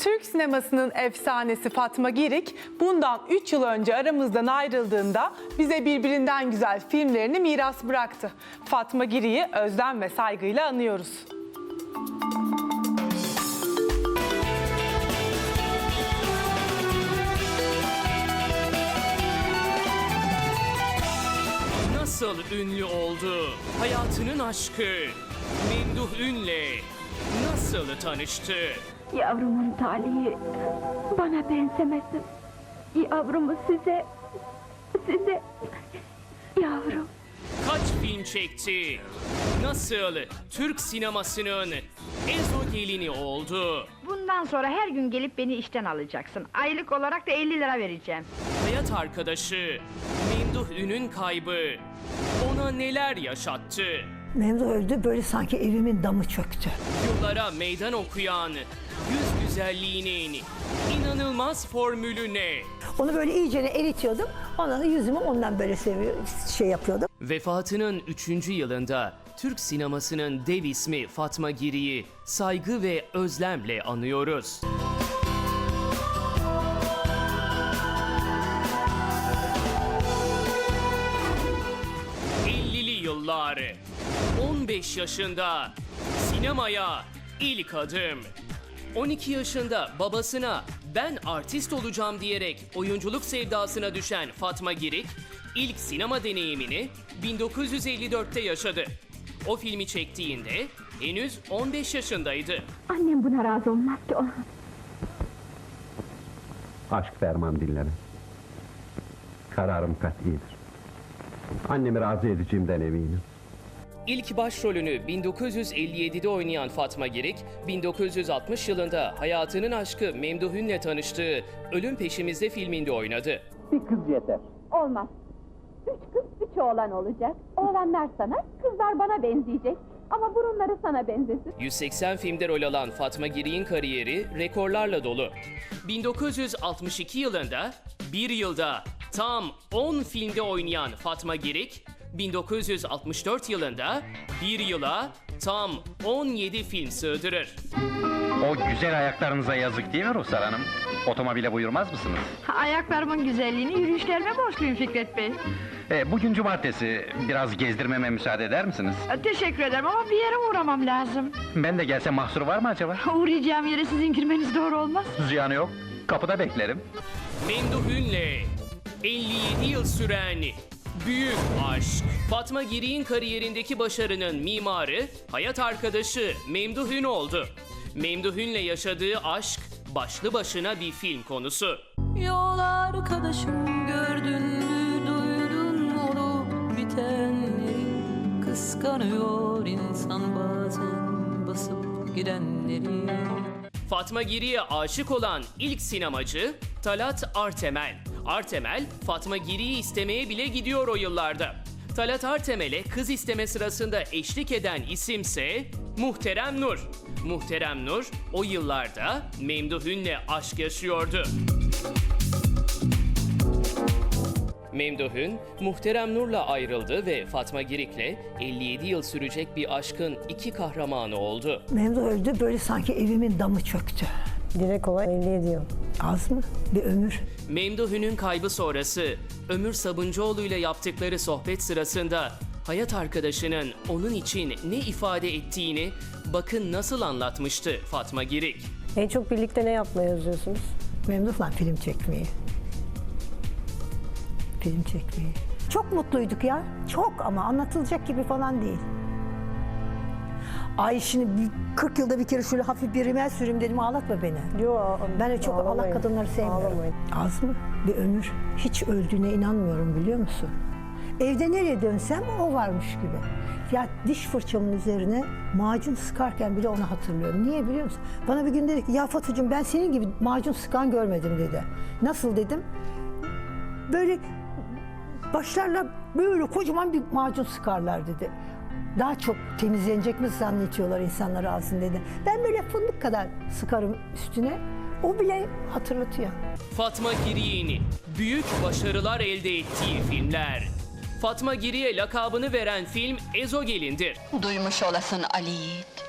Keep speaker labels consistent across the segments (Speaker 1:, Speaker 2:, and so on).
Speaker 1: Türk sinemasının efsanesi Fatma Girik bundan 3 yıl önce aramızdan ayrıldığında bize birbirinden güzel filmlerini miras bıraktı. Fatma Girik'i özlem ve saygıyla anıyoruz.
Speaker 2: Nasıl ünlü oldu? Hayatının aşkı Memduh Ün'le nasıl tanıştı?
Speaker 3: Yavrumun talihi bana benzemesin. Yavrumu size, size, yavrum.
Speaker 2: Kaç film çekti? Nasıl Türk sinemasının Ezo gelini oldu?
Speaker 4: Bundan sonra her gün gelip beni işten alacaksın. Aylık olarak da 50 lira vereceğim.
Speaker 2: Hayat arkadaşı Memduh Ün'ün kaybı ona neler yaşattı?
Speaker 5: Memduh öldü böyle sanki evimin damı çöktü.
Speaker 2: Yıllara meydan okuyan yüz güzelliğinin inanılmaz formülü ne?
Speaker 5: Onu böyle iyice eritiyordum. Ondan da yüzümü ondan böyle seviyor, şey yapıyordum.
Speaker 2: Vefatının 3. yılında Türk sinemasının dev ismi Fatma Giri'yi saygı ve özlemle anıyoruz. ...15 yaşında... ...sinemaya ilk adım... ...12 yaşında babasına... ...ben artist olacağım diyerek... ...oyunculuk sevdasına düşen Fatma Girik... ...ilk sinema deneyimini 1954'te yaşadı. O filmi çektiğinde henüz 15 yaşındaydı.
Speaker 3: Annem buna razı olmaz ki.
Speaker 6: Aşk ferman dinleme. Kararım kat'idir. Annemi razı edeceğimden eminim.
Speaker 2: İlk başrolünü 1957'de oynayan Fatma Girik, 1960 yılında hayatının aşkı Memduh Ün'le tanıştığı Ölüm Peşimizde filminde oynadı.
Speaker 3: Olmaz. Üç kız, üç oğlan olacak. Oğlanlar sana, kızlar bana benzeyecek. Ama burunları sana benzesin.
Speaker 2: 180 filmde rol alan Fatma Girik'in kariyeri rekorlarla dolu. 1962 yılında bir yılda tam 10 filmde oynayan Fatma Girik, 1964 yılında bir yıla tam 17 film sığdırır.
Speaker 7: O güzel ayaklarınıza yazık değil mi Ruhsar Hanım? Otomobile buyurmaz mısınız?
Speaker 4: Ayaklarımın güzelliğini yürüyüşlerime borçluyum Fikret Bey.
Speaker 7: E, bugün cumartesi, biraz gezdirmeme müsaade eder misiniz?
Speaker 4: E, Teşekkür ederim ama bir yere uğramam lazım.
Speaker 7: Ben de gelse mahsur var mı acaba?
Speaker 4: Uğrayacağım yere sizin girmeniz doğru olmaz.
Speaker 7: Ziyanı yok, kapıda beklerim.
Speaker 2: Memduh Ün'le 57 yıl süren büyük aşk. Fatma Girik'in kariyerindeki başarının mimarı, hayat arkadaşı Memduh Ün oldu. Memduh Ün'le yaşadığı aşk başlı başına bir film konusu.
Speaker 8: Yol arkadaşım gördün mü duydun mu olup bitenleri Kıskanıyor insan bazen basıp gidenleri
Speaker 2: Fatma Girik'e aşık olan ilk sinemacı Talat Artemel. Artemel, Fatma Girik'i istemeye bile gidiyor o yıllarda. Talat Artemel'e kız isteme sırasında eşlik eden isimse Muhterem Nur. Muhterem Nur o yıllarda Memduh Ün'le aşk yaşıyordu. Memduh Ün, Muhterem Nur'la ayrıldı ve Fatma Girik'le 57 yıl sürecek bir aşkın iki kahramanı oldu.
Speaker 5: Memduh öldü böyle sanki evimin damı çöktü.
Speaker 9: Direkt olarak 57 yıl.
Speaker 5: Az mı? Bir ömür.
Speaker 2: Memduh Ün'ün kaybı sonrası Ömür Sabuncuoğlu ile yaptıkları sohbet sırasında hayat arkadaşının onun için ne ifade ettiğini bakın nasıl anlatmıştı Fatma Girik.
Speaker 9: En çok birlikte ne yapmayı özlüyorsunuz?
Speaker 5: Memduh'la film çekmeyi. Film çekmeyi. Çok mutluyduk ya. Çok ama anlatılacak gibi falan değil. Ay şimdi bir 40 yılda bir kere şöyle hafif bir rimel süreyim dedim ağlatma beni.
Speaker 9: Yok.
Speaker 5: Ben de çok Allah kadınları sevmiyorum.
Speaker 9: Ağlamayın.
Speaker 5: Az mı? Bir ömür. Hiç öldüğüne inanmıyorum biliyor musun? Evde nereye dönsem o varmış gibi. Ya diş fırçamın üzerine macun sıkarken bile onu hatırlıyorum. Niye biliyor musun? Bana bir gün dedi ki ya Fatucuğum ben senin gibi macun sıkan görmedim dedi. Nasıl dedim? Böyle başlarla böyle kocaman bir macun sıkarlar dedi. Daha çok temizlenecek mi zannediyorlar insanlar ağzını dedi. Ben böyle fındık kadar sıkarım üstüne. O bile hatırlatıyor.
Speaker 2: Fatma Girik'in büyük başarılar elde ettiği filmler. Fatma Girik'e lakabını veren film Ezogelin'dir.
Speaker 10: Duymuş olasın Ali Yiğit.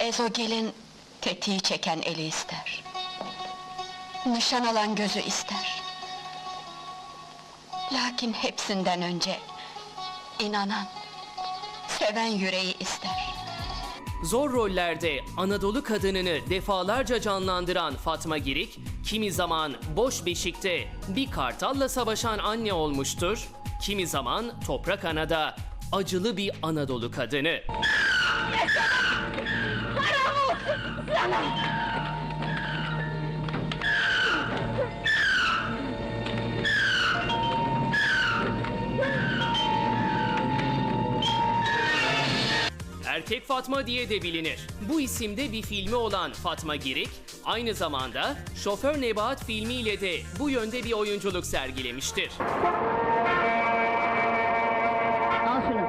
Speaker 10: Ezo gelin
Speaker 3: Tetiği çeken eli ister. Nişan alan gözü ister. Lakin hepsinden önce inanan, seven yüreği ister.
Speaker 2: Zor rollerde Anadolu kadınını defalarca canlandıran Fatma Girik, kimi zaman boş beşikte bir kartalla savaşan anne olmuştur, kimi zaman toprak anada acılı bir Anadolu kadını. Erkek Fatma diye de bilinir. Bu isimde bir filmi olan Fatma Girik, aynı zamanda Şoför Nebahat filmiyle de bu yönde bir oyunculuk sergilemiştir.
Speaker 4: Al şunu.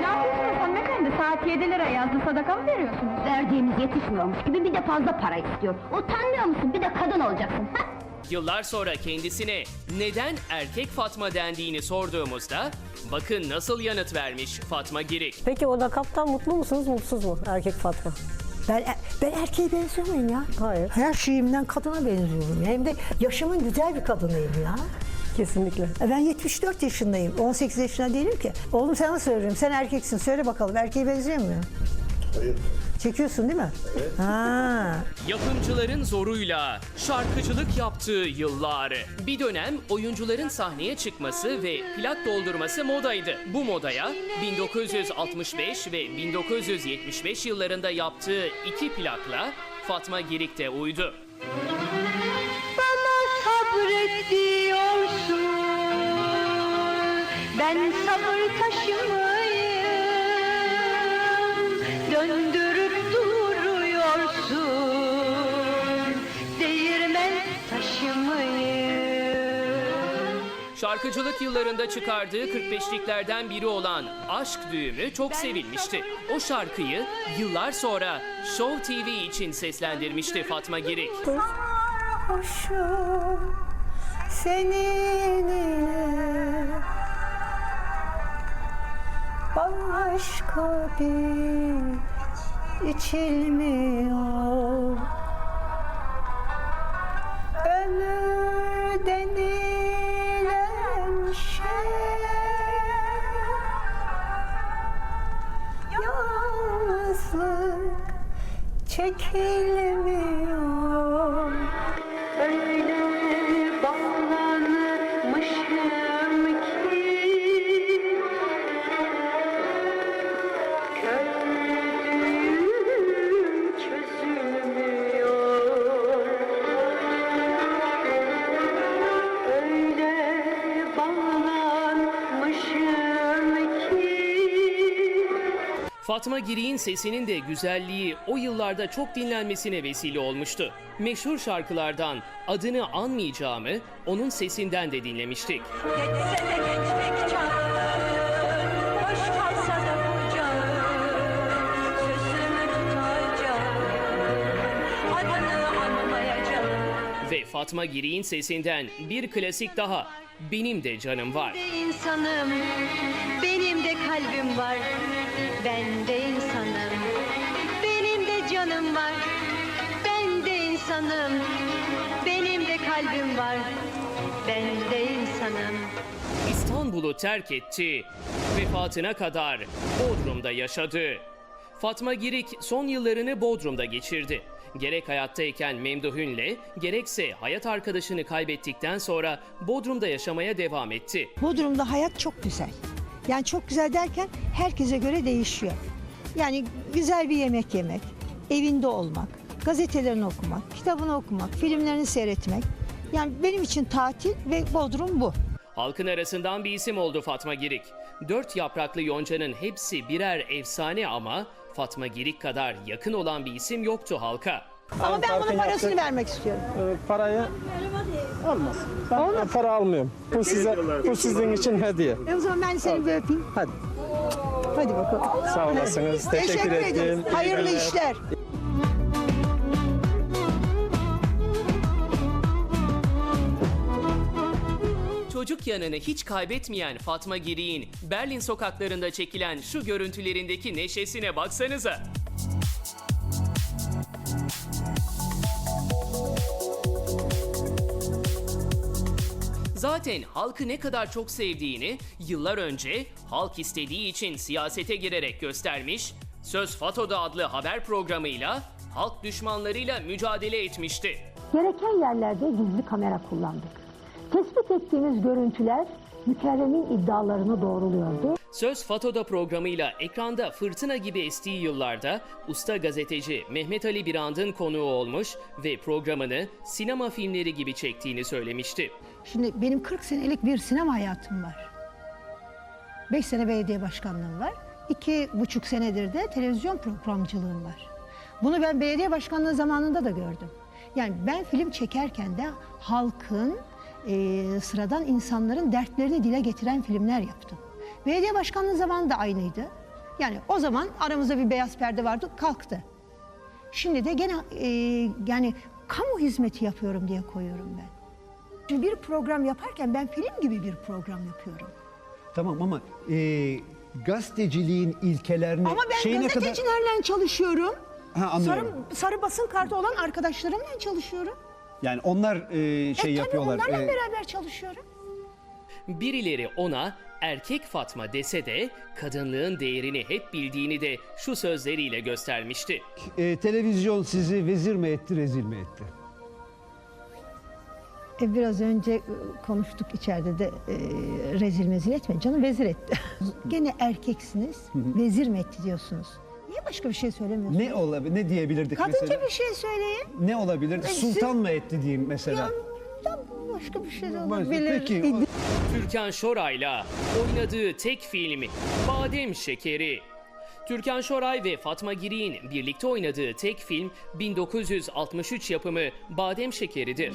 Speaker 3: Ne yapıyorsunuz hanımefendi? Saat 7 lira yazdı, sadaka mı veriyorsunuz?
Speaker 4: Verdiğimiz yetişmiyormuş gibi bir de fazla para istiyor. Utanmıyor musun? Bir de kadın olacaksın. Ha?
Speaker 2: Yıllar sonra kendisine neden erkek Fatma dendiğini sorduğumuzda bakın nasıl yanıt vermiş Fatma Girik.
Speaker 9: Peki o lakaptan mutlu musunuz, mutsuz mu erkek Fatma?
Speaker 5: Ben, ben erkeğe benziyor muyum ya?
Speaker 9: Hayır.
Speaker 5: Her şeyimden kadına benziyorum. Hem de yaşımın güzel bir kadınıyım ya.
Speaker 9: Kesinlikle.
Speaker 5: E Ben 74 yaşındayım. 18 yaşında değilim ki. Oğlum sana soruyorum. Sen erkeksin. Söyle bakalım. Erkeğe benziyor mu? Hayır. Çekiyorsun değil mi? Evet. Ha.
Speaker 2: Yapımcıların zoruyla şarkıcılık yaptığı yıllar. Bir dönem oyuncuların sahneye çıkması ve plak doldurması modaydı. Bu modaya 1965 ve 1975 yıllarında yaptığı iki plakla Fatma Girik de uydu.
Speaker 4: Bana sabret diyorsun Ben sabır taşımayım
Speaker 2: Şarkıcılık yıllarında çıkardığı 45'liklerden biri olan Aşk Düğümü çok sevilmişti. O şarkıyı yıllar sonra Show TV için seslendirmişti Fatma Girik.
Speaker 5: Sarhoşum seninle Başka bir içilmiyor Okay.
Speaker 2: Fatma Girik'in sesinin de güzelliği o yıllarda çok dinlenmesine vesile olmuştu. Meşhur şarkılardan adını anmayacağımı onun sesinden de dinlemiştik.
Speaker 8: Geçse de geçmek
Speaker 2: Ve Fatma Girik'in sesinden bir klasik daha Benim de canım var.
Speaker 4: insanım Benim de kalbim var Ben de insanım Benim de canım var Ben de insanım Benim de kalbim var Ben de insanım
Speaker 2: İstanbul'u terk etti. Vefatına kadar Bodrum'da yaşadı. Fatma Girik son yıllarını Bodrum'da geçirdi. Gerek hayattayken Memduh'ünle gerekse hayat arkadaşını kaybettikten sonra Bodrum'da yaşamaya devam etti.
Speaker 5: Bodrum'da hayat çok güzel. Yani çok güzel derken herkese göre değişiyor. Yani güzel bir yemek yemek, evinde olmak, gazetelerini okumak, kitabını okumak, filmlerini seyretmek. Yani benim için tatil ve Bodrum bu.
Speaker 2: Halkın arasından bir isim oldu Fatma Girik. Dört yapraklı yoncanın hepsi birer efsane ama Fatma Girik kadar yakın olan bir isim yoktu halka.
Speaker 5: Ama ben bunun parasını vermek istiyorum.
Speaker 10: parayı olmaz. Ben para almıyorum. Bu size bu sizin için hediye.
Speaker 5: E o zaman ben seni bir öpeyim.
Speaker 10: Hadi.
Speaker 5: Hadi bakalım.
Speaker 10: Sağ olasınız. Teşekkür,
Speaker 5: ederim.
Speaker 10: ettim. İyi
Speaker 5: Hayırlı
Speaker 10: günler.
Speaker 5: işler.
Speaker 2: Çocuk yanını hiç kaybetmeyen Fatma Girik'in Berlin sokaklarında çekilen şu görüntülerindeki neşesine baksanıza. Zaten halkı ne kadar çok sevdiğini yıllar önce halk istediği için siyasete girerek göstermiş, Söz Fato'da adlı haber programıyla halk düşmanlarıyla mücadele etmişti.
Speaker 5: Gereken yerlerde gizli kamera kullandık. Tespit ettiğimiz görüntüler mükerremin iddialarını doğruluyordu.
Speaker 2: Söz Fato'da programıyla ekranda fırtına gibi estiği yıllarda usta gazeteci Mehmet Ali Birand'ın konuğu olmuş ve programını sinema filmleri gibi çektiğini söylemişti.
Speaker 5: Şimdi benim 40 senelik bir sinema hayatım var. 5 sene belediye başkanlığım var. İki buçuk senedir de televizyon programcılığım var. Bunu ben belediye başkanlığı zamanında da gördüm. Yani ben film çekerken de halkın, e, sıradan insanların dertlerini dile getiren filmler yaptım. Belediye başkanlığı zamanı da aynıydı. Yani o zaman aramızda bir beyaz perde vardı, kalktı. Şimdi de gene e, yani kamu hizmeti yapıyorum diye koyuyorum ben. Şimdi bir program yaparken ben film gibi bir program yapıyorum.
Speaker 11: Tamam ama e, gazeteciliğin ilkelerini
Speaker 5: Ama ben
Speaker 11: şeyine kadar...
Speaker 5: gazetecilerle çalışıyorum.
Speaker 11: Ha, anlıyorum.
Speaker 5: Sarı, sarı basın kartı olan arkadaşlarımla çalışıyorum.
Speaker 11: Yani onlar e, şey
Speaker 5: e,
Speaker 11: yapıyorlar.
Speaker 5: Tabii onlarla
Speaker 11: e,
Speaker 5: beraber çalışıyorum.
Speaker 2: Birileri ona erkek Fatma dese de kadınlığın değerini hep bildiğini de şu sözleriyle göstermişti.
Speaker 11: e, televizyon sizi vezir mi etti, rezil mi etti?
Speaker 5: E, biraz önce konuştuk içeride de e, rezil mezil etme. Canım vezir etti. Gene erkeksiniz. vezir mi etti diyorsunuz. Niye başka bir şey söylemiyorsunuz?
Speaker 11: Ne olabilir? Ne diyebilirdik
Speaker 5: Kadınca
Speaker 11: mesela?
Speaker 5: bir şey söyleyin.
Speaker 11: Ne olabilir?
Speaker 5: E,
Speaker 11: Sultan mı etti diyeyim mesela?
Speaker 5: Ya, ya başka bir şey de olabilir.
Speaker 11: Peki,
Speaker 2: Türkan Şoray'la oynadığı tek film Badem Şekeri. Türkan Şoray ve Fatma Giri'nin birlikte oynadığı tek film 1963 yapımı Badem Şekeri'dir.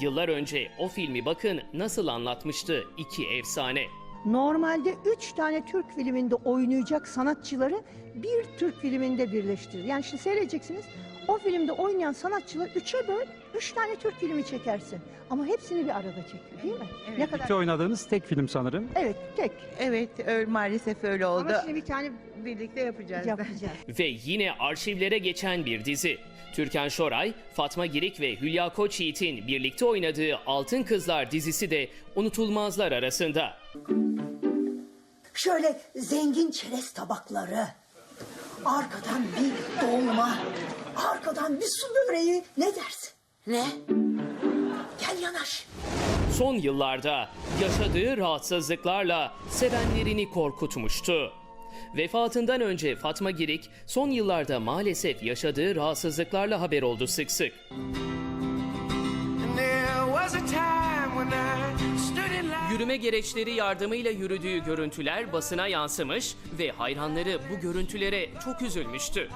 Speaker 2: Yıllar önce o filmi bakın nasıl anlatmıştı iki efsane.
Speaker 5: Normalde üç tane Türk filminde oynayacak sanatçıları bir Türk filminde birleştirir. Yani şimdi seyredeceksiniz o filmde oynayan sanatçıları üçe böl, üç tane Türk filmi çekersin. Ama hepsini bir arada çekiyor değil mi? Ne kadar?
Speaker 7: oynadığınız tek film sanırım.
Speaker 5: Evet tek.
Speaker 8: Evet, öyle, maalesef öyle oldu.
Speaker 5: Ama şimdi bir tane
Speaker 8: birlikte yapacağız.
Speaker 5: yapacağız.
Speaker 2: Ve yine arşivlere geçen bir dizi. Türkan Şoray, Fatma Girik ve Hülya Koçyiğit'in birlikte oynadığı Altın Kızlar dizisi de unutulmazlar arasında.
Speaker 8: Şöyle zengin çerez tabakları, arkadan bir dolma, arkadan bir su böreği ne dersin? Ne? Gel yanaş.
Speaker 2: Son yıllarda yaşadığı rahatsızlıklarla sevenlerini korkutmuştu. Vefatından önce Fatma Girik son yıllarda maalesef yaşadığı rahatsızlıklarla haber oldu sık sık. Yürüme gereçleri yardımıyla yürüdüğü görüntüler basına yansımış ve hayranları bu görüntülere çok üzülmüştü.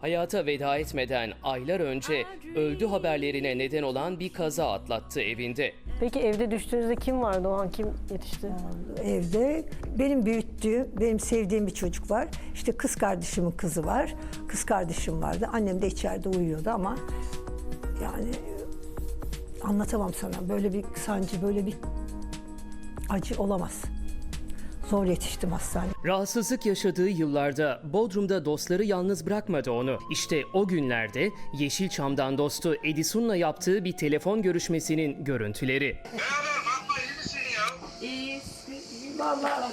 Speaker 2: Hayata veda etmeden aylar önce öldü haberlerine neden olan bir kaza atlattı evinde.
Speaker 9: Peki evde düştüğünüzde kim vardı o an? Kim yetişti?
Speaker 5: Evde benim büyüttüğüm, benim sevdiğim bir çocuk var. İşte kız kardeşimin kızı var. Kız kardeşim vardı. Annem de içeride uyuyordu ama yani anlatamam sana. Böyle bir sancı, böyle bir acı olamaz. Zor yetiştim hastaneye.
Speaker 2: Rahatsızlık yaşadığı yıllarda Bodrum'da dostları yalnız bırakmadı onu. İşte o günlerde Yeşilçam'dan dostu Edison'la yaptığı bir telefon görüşmesinin görüntüleri.
Speaker 12: Fatma iyi misin ya?
Speaker 5: Vallahi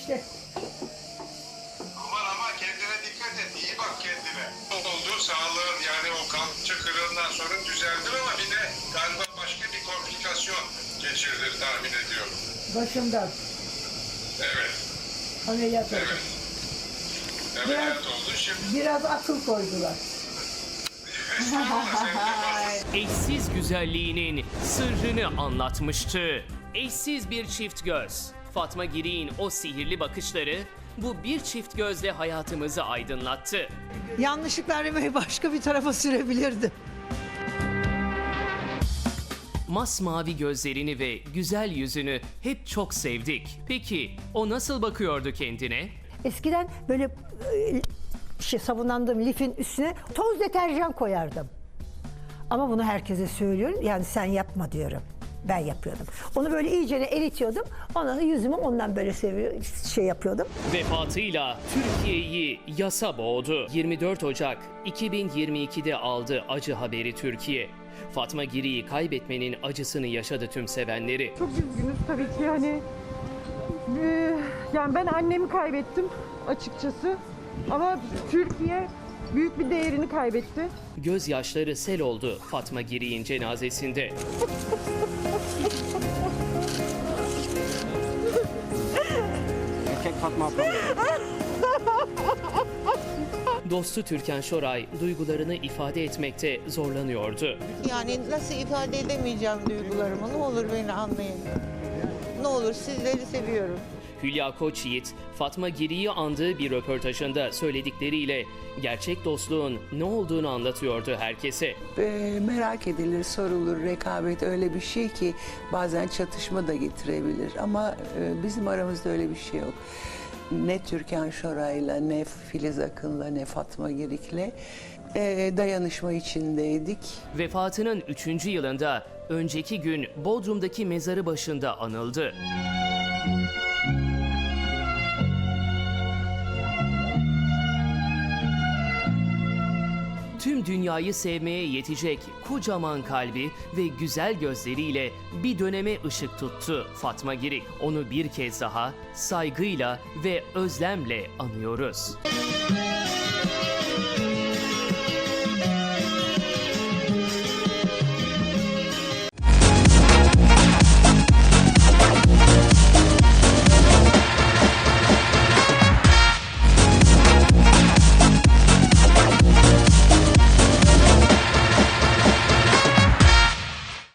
Speaker 5: işte
Speaker 12: Aman aman kendine dikkat et iyi bak kendine. Oldu sağlığın yani o kalça kırığından sonra düzeldin ama bir de galiba başka bir komplikasyon geçirdin tahmin ediyorum.
Speaker 5: başımdan
Speaker 12: Evet,
Speaker 5: ameliyat oldum.
Speaker 12: evet. Ameliyat oldun şimdi.
Speaker 5: Biraz akıl koydular.
Speaker 2: Eşsiz güzelliğinin sırrını anlatmıştı. Eşsiz bir çift göz. Fatma Girik'in o sihirli bakışları bu bir çift gözle hayatımızı aydınlattı.
Speaker 5: Yanlışlıkla arabayı başka bir tarafa sürebilirdim.
Speaker 2: Masmavi gözlerini ve güzel yüzünü hep çok sevdik. Peki o nasıl bakıyordu kendine?
Speaker 5: Eskiden böyle e, şey, sabunlandığım lifin üstüne toz deterjan koyardım. Ama bunu herkese söylüyorum. Yani sen yapma diyorum. Ben yapıyordum. Onu böyle iyice eritiyordum. Ondan yüzümü ondan böyle seviyor, şey yapıyordum.
Speaker 2: Vefatıyla Türkiye'yi yasa boğdu. 24 Ocak 2022'de aldı acı haberi Türkiye. Fatma Giri'yi kaybetmenin acısını yaşadı tüm sevenleri.
Speaker 13: Çok üzgünüz tabii ki yani. Ee, yani ben annemi kaybettim açıkçası. Ama Türkiye büyük bir değerini kaybetti.
Speaker 2: Gözyaşları sel oldu Fatma Giri'nin cenazesinde.
Speaker 10: Erkek Fatma abla.
Speaker 2: Dostu Türkan Şoray duygularını ifade etmekte zorlanıyordu.
Speaker 14: Yani nasıl ifade edemeyeceğim duygularımı. Ne olur beni anlayın. Ne olur sizleri seviyorum.
Speaker 2: Hülya Koçyiğit, Fatma Giri'yi andığı bir röportajında söyledikleriyle gerçek dostluğun ne olduğunu anlatıyordu herkese.
Speaker 14: Ee, merak edilir, sorulur. Rekabet öyle bir şey ki bazen çatışma da getirebilir. Ama e, bizim aramızda öyle bir şey yok. Ne Türkan Şoray'la, ne Filiz Akın'la, ne Fatma Girik'le e, dayanışma içindeydik.
Speaker 2: Vefatının 3. yılında önceki gün Bodrum'daki mezarı başında anıldı. Dünyayı sevmeye yetecek kocaman kalbi ve güzel gözleriyle bir döneme ışık tuttu Fatma Girik. Onu bir kez daha saygıyla ve özlemle anıyoruz.